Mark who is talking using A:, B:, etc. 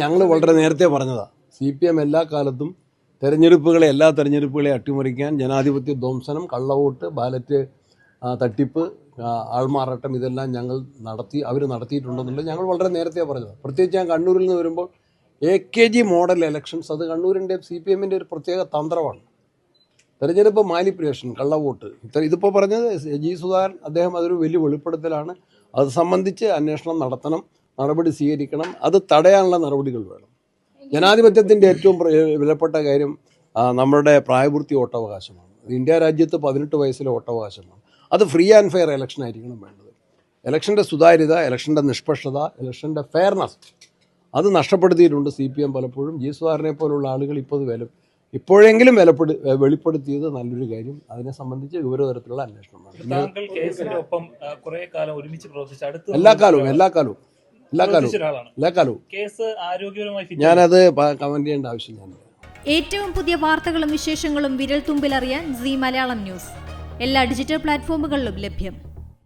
A: ഞങ്ങൾ വളരെ നേരത്തെ പറഞ്ഞതാണ് സി പി എം എല്ലാ കാലത്തും തെരഞ്ഞെടുപ്പുകളെ എല്ലാ തെരഞ്ഞെടുപ്പുകളെ അട്ടിമറിക്കാൻ ജനാധിപത്യ ധ്വംസനം കള്ളവോട്ട് ബാലറ്റ് തട്ടിപ്പ് ആൾമാറാട്ടം ഇതെല്ലാം ഞങ്ങൾ നടത്തി അവർ നടത്തിയിട്ടുണ്ടെന്നുള്ളത് ഞങ്ങൾ വളരെ നേരത്തെ പറഞ്ഞത്. പ്രത്യേകിച്ച് ഞാൻ കണ്ണൂരിൽ നിന്ന് വരുമ്പോൾ A K G model elections അത് കണ്ണൂരിന്റെ സി പി എമ്മിന്റെ ഒരു പ്രത്യേക തന്ത്രമാണ്. തെരഞ്ഞെടുപ്പ് മാനിപ്പുലേഷൻ കള്ളവോട്ട്. ഇത്ര ഇതിപ്പോൾ പറഞ്ഞത് ജി സുധാകരൻ അദ്ദേഹം അതൊരു വലിയ വെളിപ്പെടുത്തലാണ്. അത് സംബന്ധിച്ച് അന്വേഷണം നടത്തണം. നടപടി സ്വീകരിക്കണം. അത് തടയാനുള്ള നടപടികൾ വേണം. ജനാധിപത്യത്തിന്റെ ഏറ്റവും വിലപ്പെട്ട കാര്യം നമ്മുടെ പ്രായപൂർത്തി വോട്ടവകാശമാണ്. ഇന്ത്യ രാജ്യത്ത് പതിനെട്ട് വയസ്സിലെ വോട്ടവകാശമാണ്. അത് ഫ്രീ ആൻഡ് ഫെയർ ഇലക്ഷൻ ആയിരിക്കണം വേണ്ടത്. ഇലക്ഷന്റെ സുതാര്യത ഇലക്ഷന്റെ നിഷ്പക്ഷത ഇലക്ഷന്റെ ഫെയർനെസ് അത് നഷ്ടപ്പെടുത്തിയിട്ടുണ്ട് സി പി എം പലപ്പോഴും. ജി സുധാകരനെ പോലുള്ള ആളുകൾ ഇപ്പോൾ വില ഇപ്പോഴെങ്കിലും വിലപ്പെടു വെളിപ്പെടുത്തിയത് നല്ലൊരു കാര്യം. അതിനെ സംബന്ധിച്ച് ഗൗരവതരത്തിലുള്ള അന്വേഷണം വേണം. എല്ലാ കാലവും എല്ലാ കാലവും.
B: കേസ് ആരോഗ്യപരമായി
A: ഞാനത് കമന്റ് ചെയ്യേണ്ട ആവശ്യമില്ല
C: ഏറ്റവും പുതിയ വാർത്തകളും വിശേഷങ്ങളും വിരൽ തുമ്പിലറിയാൻ സി മലയാളം ന്യൂസ്. എല്ലാ ഡിജിറ്റൽ പ്ലാറ്റ്ഫോമുകളിലും ലഭ്യം.